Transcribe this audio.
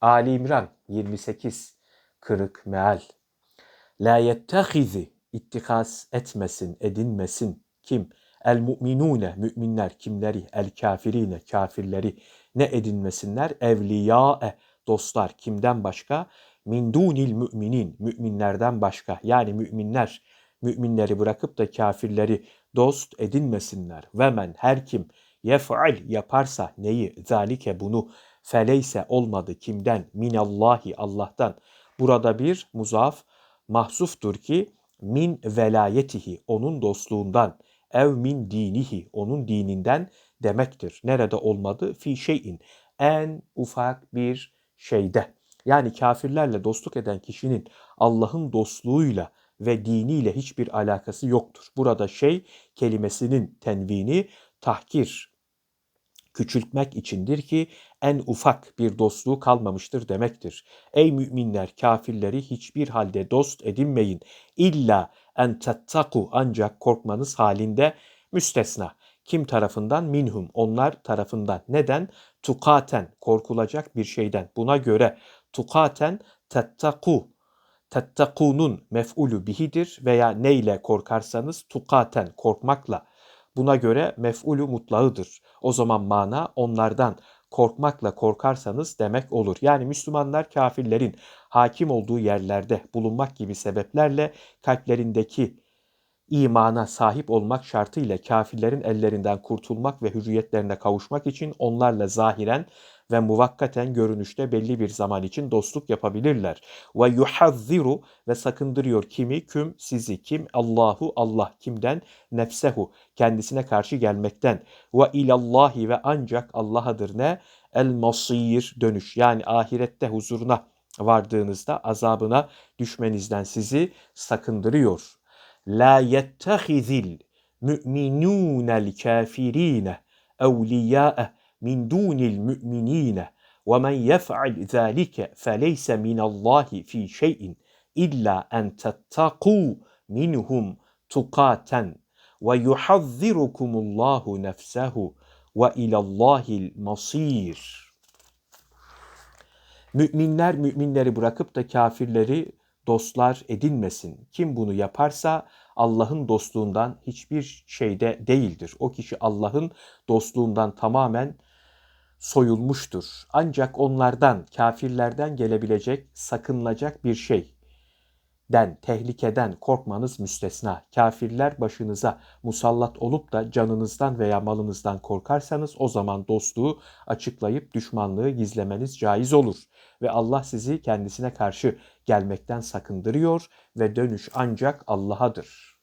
Ali İmran 28 kırık meal. La yettehizi ittikaz etmesin, edinmesin. Kim? El mu'minune, müminler kimleri? El kafirine, kafirleri ne edinmesinler? Evliyae, dostlar kimden başka? Min dunil müminin, müminlerden başka. Yani müminler, müminleri bırakıp da kafirleri dost edinmesinler. Ve men her kim yef'al yaparsa neyi? Zalike bunu feleyse olmadı kimden? Minallahi Allah'tan. Burada bir muzaf mahsuftur ki min velayetihi onun dostluğundan ev min dinihi onun dininden demektir. Nerede olmadı? Fi şeyin en ufak bir şeyde. Yani kafirlerle dostluk eden kişinin Allah'ın dostluğuyla ve diniyle hiçbir alakası yoktur. Burada şey kelimesinin tenvini tahkir, küçültmek içindir ki en ufak bir dostluğu kalmamıştır demektir. Ey müminler kafirleri hiçbir halde dost edinmeyin. İlla en tettaku ancak korkmanız halinde müstesna. Kim tarafından? Minhum. Onlar tarafından. Neden? Tukaten. Korkulacak bir şeyden. Buna göre tukaten tettaku. Tettakunun mef'ulü bihidir veya neyle korkarsanız tukaten korkmakla. Buna göre mef'ulü mutlağıdır. O zaman mana onlardan korkmakla korkarsanız demek olur. Yani Müslümanlar kafirlerin hakim olduğu yerlerde bulunmak gibi sebeplerle kalplerindeki imana sahip olmak şartıyla kafirlerin ellerinden kurtulmak ve hürriyetlerine kavuşmak için onlarla zahiren ve muvakkaten görünüşte belli bir zaman için dostluk yapabilirler. Ve yuhazziru ve sakındırıyor kimi? Küm sizi kim? Allahu Allah kimden? Nefsehu kendisine karşı gelmekten. Ve ilallahi ve ancak Allah'adır ne? El masir dönüş yani ahirette huzuruna vardığınızda azabına düşmenizden sizi sakındırıyor. La yettehizil müminûnel kafirine evliyâe min dunil müminine ve men yef'al zâlike feleyse minallâhi fi şeyin illa en tettakû minhum tukaten ve yuhazzirukumullahu nefsehu ve ilallahil masir. Müminler müminleri bırakıp da kafirleri dostlar edinmesin. Kim bunu yaparsa Allah'ın dostluğundan hiçbir şeyde değildir. O kişi Allah'ın dostluğundan tamamen soyulmuştur. Ancak onlardan, kafirlerden gelebilecek, sakınılacak bir şey den, tehlikeden korkmanız müstesna. Kafirler başınıza musallat olup da canınızdan veya malınızdan korkarsanız o zaman dostluğu açıklayıp düşmanlığı gizlemeniz caiz olur. Ve Allah sizi kendisine karşı gelmekten sakındırıyor ve dönüş ancak Allah'adır.